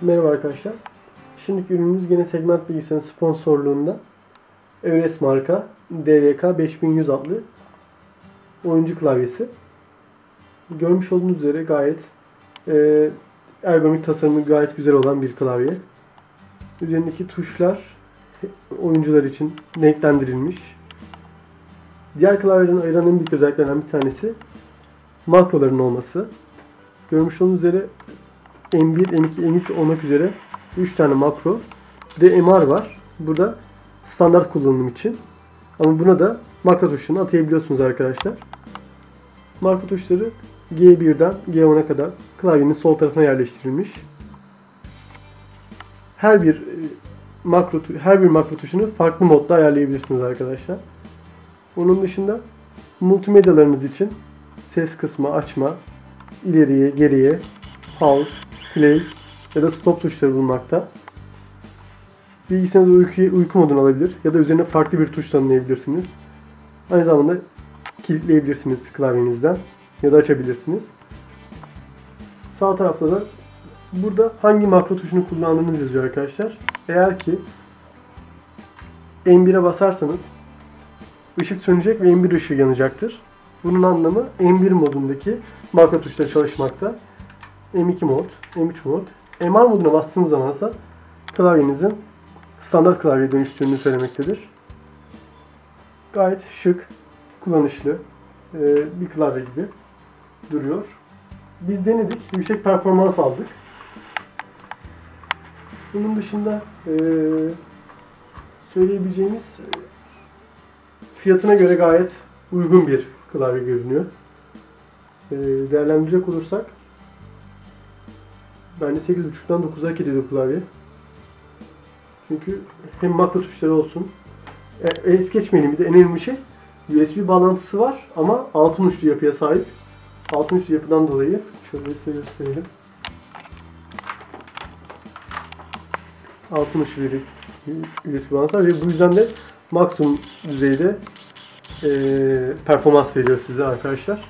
Merhaba arkadaşlar. Şimdiki ürünümüz yine segment bilgisayarın sponsorluğunda Everest marka DLK 5100 adlı oyuncu klavyesi. Görmüş olduğunuz üzere gayet e, ergonomik tasarımı gayet güzel olan bir klavye. Üzerindeki tuşlar oyuncular için renklendirilmiş. Diğer klavyelerin ayıran en büyük özelliklerinden bir tanesi makroların olması. Görmüş olduğunuz üzere M1, M2, M3 olmak üzere 3 tane makro. Bir de MR var. Burada standart kullanım için. Ama buna da makro tuşunu atayabiliyorsunuz arkadaşlar. Makro tuşları G1'den G10'a kadar klavyenin sol tarafına yerleştirilmiş. Her bir e, makro her bir makro tuşunu farklı modda ayarlayabilirsiniz arkadaşlar. Onun dışında multimedyalarınız için ses kısmı açma, ileriye, geriye, pause, play ya da stop tuşları bulunmakta. Bilgisayarınızda uyku, uyku modunu alabilir ya da üzerine farklı bir tuş tanımlayabilirsiniz. Aynı zamanda kilitleyebilirsiniz klavyenizden ya da açabilirsiniz. Sağ tarafta da burada hangi makro tuşunu kullandığınız yazıyor arkadaşlar. Eğer ki M1'e basarsanız ışık sönecek ve M1 ışığı yanacaktır. Bunun anlamı M1 modundaki makro tuşları çalışmakta. M2 mod, M3 mod. MR moduna bastığınız zaman ise klavyenizin standart klavyeye dönüştüğünü söylemektedir. Gayet şık, kullanışlı e, bir klavye gibi duruyor. Biz denedik, yüksek performans aldık. Bunun dışında e, söyleyebileceğimiz e, fiyatına göre gayet uygun bir klavye görünüyor. Değerlendirecek olursak bence 8.5'dan 9'a hak ediyor klavye. Çünkü hem makro tuşları olsun. E, es geçmeyelim bir de en önemli şey USB bağlantısı var ama altın uçlu yapıya sahip. Altın uçlu yapıdan dolayı şöyle size gösterelim. Altın uçlu bir USB bağlantısı ve bu yüzden de maksimum düzeyde e, performans veriyor size arkadaşlar.